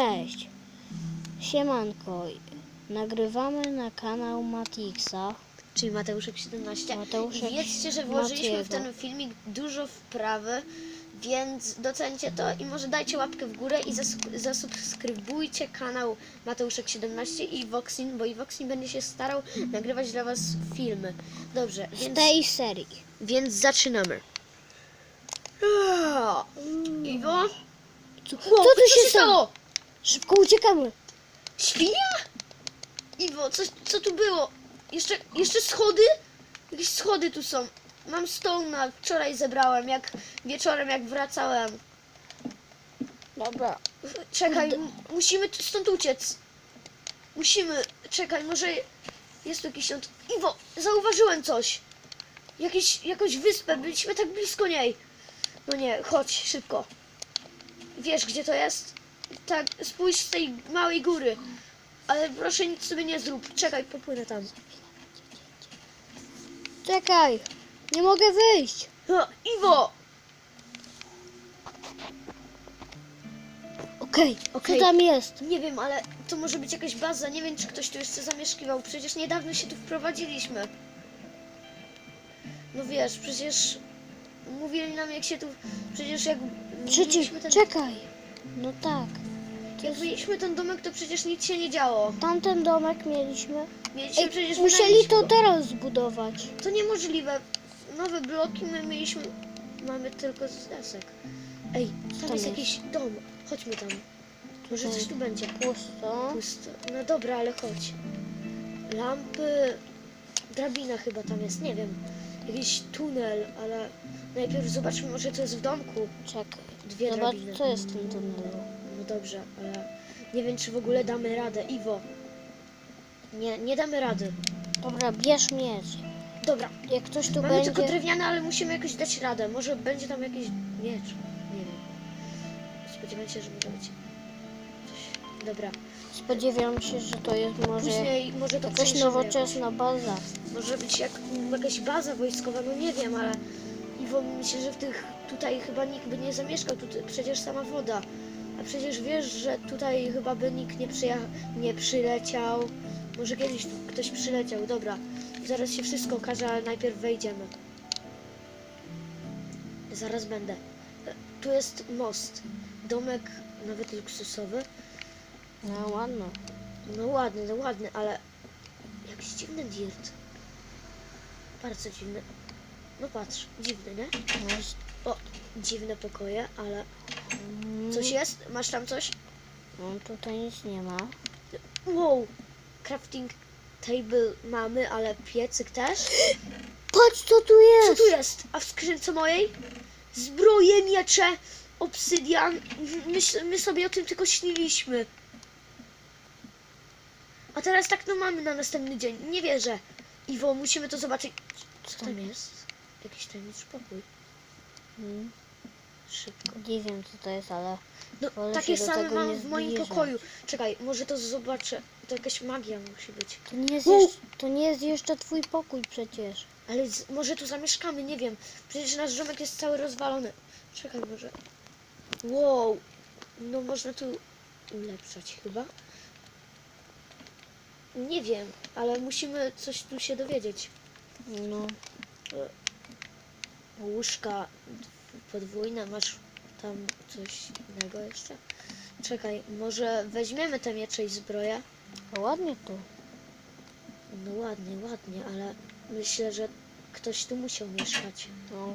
Cześć. Siemanko. Nagrywamy na kanał Matixa. Czyli Mateuszek 17. Mateuszek wiedzcie, że włożyliśmy w Matiego. ten filmik dużo wprawy, więc docencie to i może dajcie łapkę w górę i zas- zasubskrybujcie kanał Mateuszek 17 i Voxin, bo i Voxin będzie się starał nagrywać dla was filmy. Dobrze, Z więc, tej serii. więc zaczynamy. Iwo? Co, Chłop, co tu się stało? Szybko uciekamy. Świnia? Iwo, co, co tu było? Jeszcze, jeszcze schody? Jakieś schody tu są. Mam stona, wczoraj zebrałem, jak wieczorem, jak wracałem. Dobra. Czekaj, musimy stąd uciec. Musimy, czekaj, może jest tu jakiś stąd. Iwo, zauważyłem coś. Jakieś, jakąś wyspę, byliśmy tak blisko niej. No nie, chodź, szybko. Wiesz, gdzie to jest? Tak, spójrz z tej małej góry. Ale proszę nic sobie nie zrób. Czekaj, popłynę tam. Czekaj. Nie mogę wyjść. O, Iwo! Okej. Okej. Co tam jest? Nie wiem, ale to może być jakaś baza. Nie wiem, czy ktoś tu jeszcze zamieszkiwał. Przecież niedawno się tu wprowadziliśmy. No wiesz, przecież mówili nam, jak się tu. Przecież jak Przecież, mieliśmy ten, czekaj. No tak. jak mieliśmy ten domek, to przecież nic się nie działo. Tamten domek mieliśmy. Mieliśmy Ej, przecież musieli to go. teraz zbudować. To niemożliwe. Nowe bloki my mieliśmy. Mamy tylko z desek. Ej, tam tam jest jest? jakiś dom. Chodźmy tam. Może coś tu będzie. Pusto. Pusto. No dobra, ale chodź. Lampy. Drabina chyba tam jest, nie wiem. Jakiś tunel, ale najpierw zobaczmy może co jest w domku. Czekaj. Dwie Zobacz, drabiny. co jest w tym tunelu. No dobrze, ale nie wiem czy w ogóle damy radę. Iwo. Nie, nie damy rady. Dobra, bierz miecz. Dobra, Jak ktoś tu mamy będzie... tylko drewniane, ale musimy jakoś dać radę. Może będzie tam jakiś miecz. Nie wiem. Spodziewam się, że może być. Dobra. Spodziewam się, że to jest może Później może to jakaś nowoczesna baza. Może być jak, jakaś baza wojskowa, no nie wiem, ale Iwo myślę, że w tych tutaj chyba nikt by nie zamieszkał, tutaj przecież sama woda. A przecież wiesz, że tutaj chyba by nikt nie, przyja- nie przyleciał. Może kiedyś tu ktoś przyleciał, dobra. Zaraz się wszystko okaże, ale najpierw wejdziemy. Zaraz będę. E, Tu jest most. Domek nawet luksusowy. No ładno. No ładny, no ładny, ale jakiś dziwny dirt. Bardzo dziwny. No patrz, dziwny, nie? O, dziwne pokoje, ale coś jest? Masz tam coś? No tutaj nic nie ma. Wow! Crafting table mamy, ale piecyk też? Patrz co tu Co jest! tu jest? A w skrzynce mojej? Zbroje, miecze, obsydian. My, my sobie o tym tylko śniliśmy. A teraz tak no mamy na następny dzień. Nie wierzę. Iwo, musimy to zobaczyć. Co tam jest? Jakiś tajemniczy pokój. Hmm, Szybko. nie wiem co to jest, ale No, Wolę takie same mam w moim zbliżać. pokoju. Czekaj, może to zobaczę. To jakaś magia musi być. to nie jest, jeszcze, to nie jest jeszcze twój pokój przecież. Ale z, może tu zamieszkamy, nie wiem. Przecież nasz domek jest cały rozwalony. Czekaj, może. Wow. No można tu ulepszać chyba. Nie wiem, ale musimy coś tu się dowiedzieć. No, Łóżka podwójne, masz tam coś innego jeszcze? Czekaj, może weźmiemy te miecze i zbroję? to ładnie tu. No ładnie, ładnie, ale myślę, że ktoś tu musiał mieszkać. No,